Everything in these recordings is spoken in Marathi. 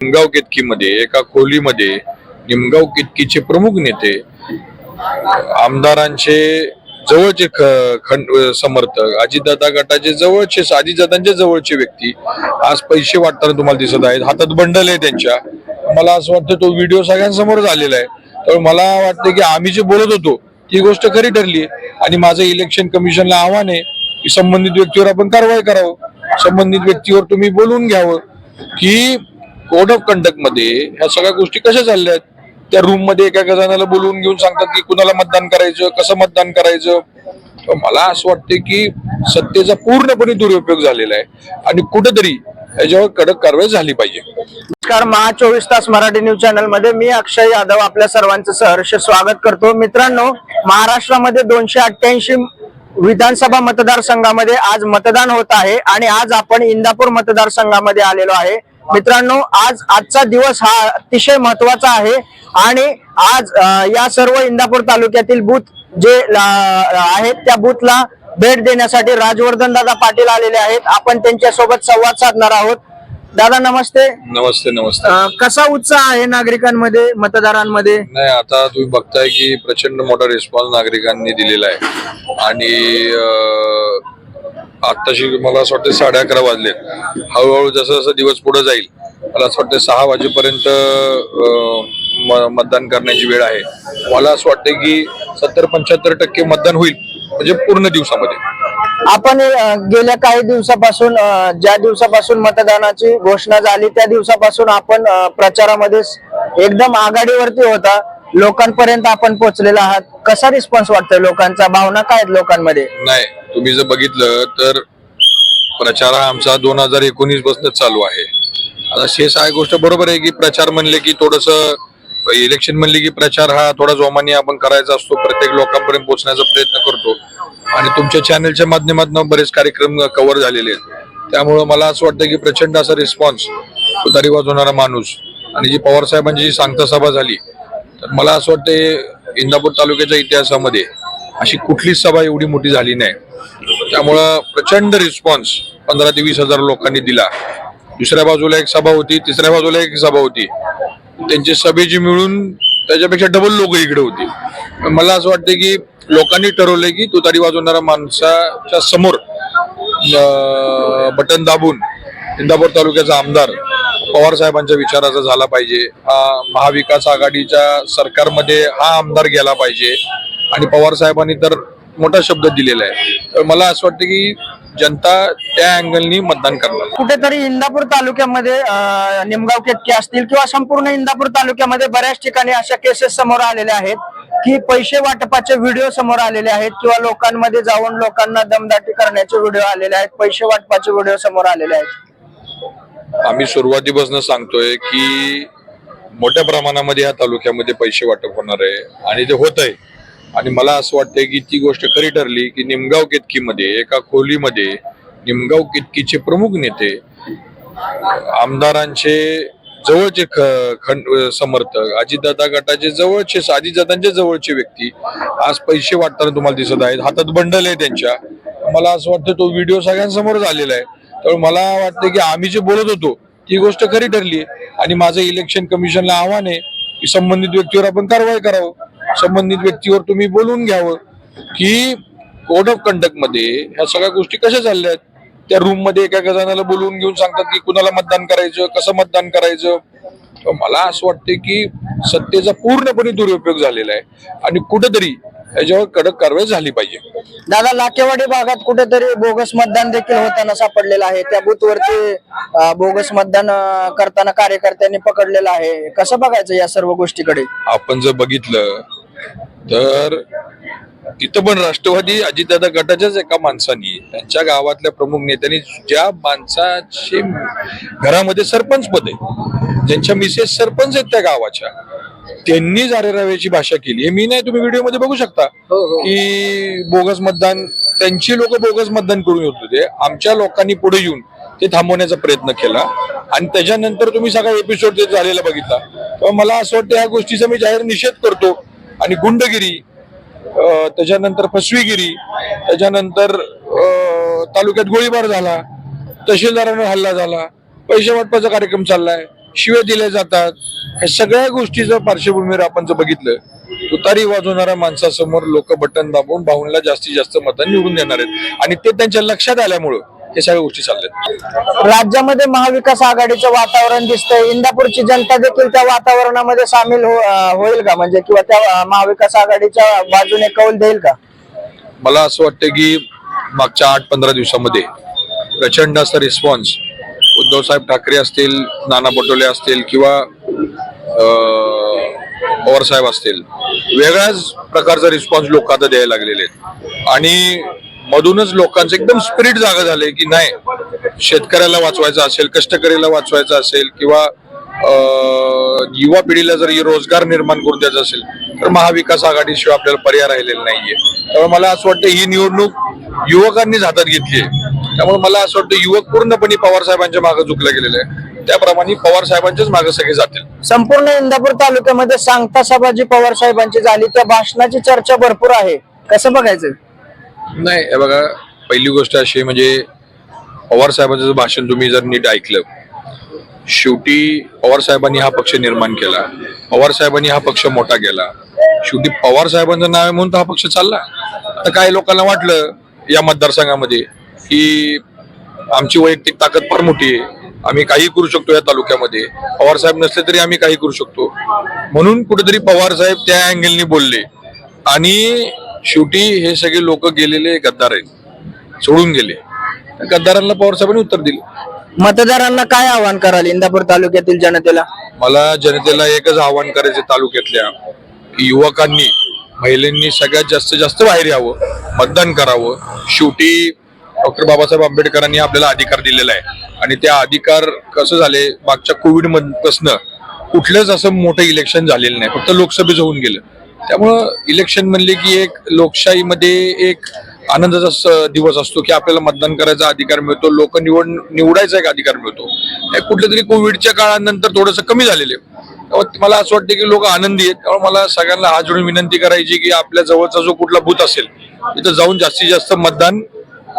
निमगाव केतकीमध्ये एका खोलीमध्ये निमगाव केतकीचे प्रमुख नेते आमदारांचे जवळचे ख- खंड समर्थक अजितदादा गटाचे जवळचे अजितदादांच्या जवळचे व्यक्ती आज पैसे वाटताना तुम्हाला दिसत आहेत. हातात बंडल आहे त्यांच्या. मला असं वाटतं तो व्हिडिओ सगळ्यांसमोर झालेला आहे. तर मला वाटतं की आम्ही जे बोलत होतो ती गोष्ट खरी ठरली आणि माझं इलेक्शन कमिशनला आव्हान आहे की संबंधित व्यक्तीवर आपण कारवाई करावं. संबंधित व्यक्तीवर तुम्ही बोलून घ्यावं की कोड ऑफ कंडक्टमध्ये ह्या सगळ्या गोष्टी कशा चालल्या आहेत? त्या रूममध्ये एका एका जणाला बोलवून घेऊन सांगतात की कुणाला मतदान करायचं कसं मतदान करायचं? मला असं वाटतं की सत्तेचा पूर्णपणे दुरुपयोग झालेला आहे आणि कुठेतरी याच्यावर कडक कारवाई झाली पाहिजे. नमस्कार महा चोवीस तास मराठी न्यूज चॅनलमध्ये मी अक्षय यादव आपल्या सर्वांचं सहर्ष स्वागत करतो. मित्रांनो महाराष्ट्रामध्ये दोनशे अठ्ठ्याऐंशी विधानसभा मतदारसंघामध्ये आज मतदान होत आहे आणि आज आपण इंदापूर मतदारसंघामध्ये आलेलो आहे. मित्रांनो आज आजचा दिवस हा अतिशय महत्त्वाचा आहे आणि आज या सर्व इंदापूर तालुक्यातील बूथ जे आहेत त्या बूथला भेट देण्यासाठी राजवर्धन दादा पाटील आलेले आहेत. आपण त्यांच्यासोबत संवाद साधणार आहोत. दादा नमस्ते. नमस्ते नमस्ते. कसा उत्साह आहे नागरिकांमध्ये मतदारांमध्ये? नाही आता तुम्ही बघताय की प्रचंड मोठा रिस्पॉन्स नागरिकांनी दिलेला आहे. आणि आत्ताशी मला असं वाटतं साडे अकरा वाजले. हळूहळू जसं जसं दिवस पुढे जाईल मला असं वाटतं सहा वाजेपर्यंत अं, मतदान करण्याची वेळ आहे. मला असं वाटतं की सत्तर पंच्याहत्तर टक्के मतदान होईल म्हणजे पूर्ण दिवसामध्ये. आपण गेल्या काही दिवसापासून ज्या दिवसापासून मतदानाची घोषणा झाली त्या दिवसापासून आपण प्रचारामध्ये एकदम आघाडीवरती होता. लोकांपर्यंत आपण पोहोचलेला आहात. कसा रिस्पॉन्स वाटतोय लोकांचा? भावना काय आहेत लोकांमध्ये? नाही तुम्ही जर बघितलं तर प्रचार हा आमचा दोन हजार एकोणीसपासून चालू आहे. आता शेष आहे गोष्ट बरोबर आहे की प्रचार म्हणले की थोडस इलेक्शन म्हणले की प्रचार हा थोडा जोमाने आपण करायचा असतो. प्रत्येक लोकांपर्यंत पोहोचण्याचा प्रयत्न करतो. आणि तुमच्या चॅनलच्या माध्यमातून बरेच कार्यक्रम कव्हर झालेले आहेत. त्यामुळं मला असं वाटतं की प्रचंड असा रिस्पॉन्स तुतारी वाजवणारा माणूस आणि जी पवार साहेबांची जी सांगता सभा झाली तर मला असं वाटतं इंदापूर तालुक्याच्या इतिहासामध्ये अशी कुठलीच सभा एवढी मोठी झाली नाही. त्यामुळं प्रचंड रिस्पॉन्स पंधरा ते वीस हजार लोकांनी दिला. दुसऱ्या बाजूला एक सभा होती तिसऱ्या बाजूला एक सभा होती. त्यांची सभेची मिळून त्याच्यापेक्षा डबल लोक इकडे होती. मला असं वाटतं की लोकांनी ठरवलंय की तुतारी वाजवणाऱ्या माणसाच्या समोर बटन दाबून इंदापूर तालुक्याचा आमदार पवार साहेबांच्या विचाराचा झाला पाहिजे. हा महाविकास आघाडीच्या सरकारमध्ये हा आमदार गेला पाहिजे. आणि पवार साहेबांनी तर मोठा शब्द दिलेला आहे. तर मला असं वाटतं की जनता त्या अँगलनी मतदान करणार. कुठेतरी इंदापूर तालुक्यामध्ये निमगाव केतके असतील किंवा संपूर्ण इंदापूर तालुक्यामध्ये बऱ्याच ठिकाणी अशा केसेस समोर आलेल्या आहेत की पैसे वाटपाचे व्हिडिओ समोर आलेले आहेत किंवा लोकांमध्ये जाऊन लोकांना दमदाटी करण्याचे व्हिडिओ आलेले आहेत पैसे वाटपाचे व्हिडिओ समोर आलेले आहेत. आम्ही सुरुवातीपासून सांगतोय की मोठ्या प्रमाणामध्ये या तालुक्यामध्ये पैसे वाटप होणार आहे आणि ते होत आहे. आणि मला असं वाटतंय की ती गोष्ट खरी ठरली की निमगाव केतकीमध्ये एका खोलीमध्ये निमगाव केतकीचे प्रमुख नेते आमदारांचे जवळचे ख- खंड समर्थक अजितदादा गटाचे जवळचे अजितदादांचे जवळचे व्यक्ती आज पैसे वाटताना तुम्हाला दिसत आहेत. हातात बंडल आहे त्यांच्या. मला असं वाटतं तो व्हिडिओ सगळ्यांसमोर झालेला आहे. तर मला वाटतं की आम्ही जे बोलत होतो ती गोष्ट खरी ठरली. आणि माझं इलेक्शन कमिशनला आव्हान आहे की संबंधित व्यक्तीवर आपण कारवाई करावं. संबंधित व्यक्तीवर तुम्ही बोलून घ्यावं की कोड ऑफ कंडक्टमध्ये ह्या सगळ्या गोष्टी कशा चालल्या आहेत त्या रूममध्ये एका एका जणाला बोलवून घेऊन सांगतात की कुणाला मतदान करायचं कसं मतदान करायचं? मला असं वाटतं की सत्तेचा पूर्णपणे दुरुपयोग झालेला आहे. आणि कुठेतरी याच्यावर कडक कारवाई झाली पाहिजे. दादा लाकेवाडी भागात कुठेतरी बोगस मतदान देखील होताना सापडलेलं आहे. त्या बूथवरती अं, बोगस मतदान अं, करताना कार्यकर्त्यांनी पकडलेलं आहे. कसं बघायचं या सर्व गोष्टीकडे? आपण जर बघितलं तर तिथं पण राष्ट्रवादी अजितदादा गटाच्याच एका माणसानी त्यांच्या गावातल्या प्रमुख नेत्यांनी ज्या माणसाचे घरामध्ये सरपंच पद आहे ज्यांच्या मिसेस सरपंच आहेत त्या गावाच्या त्यांनी जारेराव्याची भाषा केली. हे मी नाही तुम्ही व्हिडिओमध्ये बघू शकता की बोगस मतदान त्यांची लोक बोगस मतदान करून येत होते. आमच्या लोकांनी पुढे येऊन ते थांबवण्याचा प्रयत्न केला. आणि त्याच्यानंतर तुम्ही सगळा एपिसोड ते झालेला बघितला तेव्हा मला असं वाटतं या गोष्टीचा मी जाहीर निषेध करतो. आणि गुंडगिरी त्याच्यानंतर फसवीगिरी त्याच्यानंतर तालुक्यात गोळीबार झाला तहसीलदारांवर हल्ला झाला पैसे वाटपाचा कार्यक्रम चाललाय. शिव्या दिल्या जातात. ह्या सगळ्या गोष्टीचं पार्श्वभूमीवर आपण जर बघितलं तुतारी वाजवणाऱ्या माणसासमोर लोक बटन दाबून भाऊंला जास्तीत जास्त मतं निवडून देणार आहेत. आणि ते त्यांच्या लक्षात आल्यामुळं हे सगळ्या गोष्टी चालल्यात. राज्यामध्ये महाविकास आघाडीचं वातावरण दिसतंय. इंदापूरची जनता देखील त्या वातावरणामध्ये सामील हो- होईल का? म्हणजे किंवा त्या महाविकास आघाडीच्या बाजूने कौल देईल का? मला असं वाटतं की मागच्या आठ पंधरा दिवसामध्ये प्रचंड असा रिस्पॉन्स उद्धवसाहेब ठाकरे असतील नाना पटोले असतील किंवा पवारसाहेब असतील वेगळ्याच प्रकारचा रिस्पॉन्स लोक आता द्यायला लागलेले आहेत. आणि मधूनच लोकांचं एकदम स्पिरिट जागा झाले की नाही शेतकऱ्याला वाचवायचं असेल कष्टकरीला वाचवायचं असेल किंवा युवा पिढीला जर रोजगार निर्माण करून द्यायचा असेल तर महाविकास आघाडीशिवाय आपल्याला पर्याय राहिलेला नाहीये. त्यामुळे मला असं वाटतं ही निवडणूक युवकांनीच हातात घेतली आहे. त्यामुळे मला असं वाटतं युवक पूर्णपणे पवार साहेबांच्या मागे झुकलं गेलेलं आहे. त्याप्रमाणे पवार साहेबांच्याच मागे सगळे जातील. संपूर्ण इंदापूर तालुक्यामध्ये सांगता सभा जी पवार साहेबांची झाली त्या भाषणाची चर्चा भरपूर आहे. कसं बघायचं? नाही हे बघा पहिली गोष्ट अशी म्हणजे पवार साहेबांचं भाषण तुम्ही जर नीट ऐकलं शेवटी पवार साहेबांनी हा पक्ष निर्माण केला पवार साहेबांनी हा पक्ष मोठा केला शेवटी पवार साहेबांचं नाव आहे म्हणून तर हा पक्ष चालला. आता काही लोकांना वाटलं या मतदारसंघामध्ये की आमची वैयक्तिक ताकद फार मोठी आहे. आम्ही काही करू शकतो या तालुक्यामध्ये. पवार साहेब नसले तरी आम्ही काही करू शकतो. म्हणून कुठेतरी पवार साहेब त्या अँगलनी बोलले. आणि शेवटी हे सगळे लोक गेलेले गद्दार आहेत. सोडून गेले. गद्दारांना पवार साहेबांनी उत्तर दिले. मतदारांना काय आवाहन कराल इंदापूर तालुक्यातील जनतेला? मला जनतेला एकच आवाहन करायचे तालुक्यातल्या की युवकांनी महिलांनी सगळ्यात जास्तीत जास्त बाहेर यावं मतदान करावं. शेवटी डॉक्टर बाबासाहेब आंबेडकरांनी आपल्याला अधिकार दिलेला आहे. आणि त्या अधिकार कसं झाले? मागच्या कोविड पासनं कुठलंच असं मोठं इलेक्शन झालेलं नाही. फक्त लोकसभेचं होऊन गेलं. त्यामुळं इलेक्शन म्हणले की एक लोकशाहीमध्ये एक आनंदाचा दिवस असतो की आपल्याला मतदान करायचा अधिकार मिळतो लोक निवड निवडायचा एक अधिकार मिळतो. हे कुठल्या तरी कोविडच्या काळानंतर थोडंसं कमी झालेले मला असं वाटतं की लोक आनंदी आहेत. त्यामुळे मला सगळ्यांना हात जोडून विनंती करायची की आपल्या जवळचा जो कुठला बूथ असेल तिथं जाऊन जास्तीत जास्त मतदान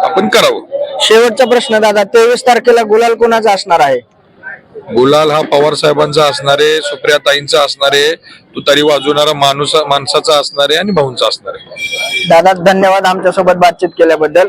आपण करावं. शेवटचा प्रश्न दादा तेवीस तारखेला गुलाल कोणाचा असणार आहे? गुलाल हा पवार साहेबांचा असणारे सुप्रिया ताईंचा असणारे तुतारी वाजवणारा माणूस माणसाचा असणारे आणि भाऊंचा असणारे दादा धन्यवाद आमच्यासोबत बातचीत केल्याबद्दल.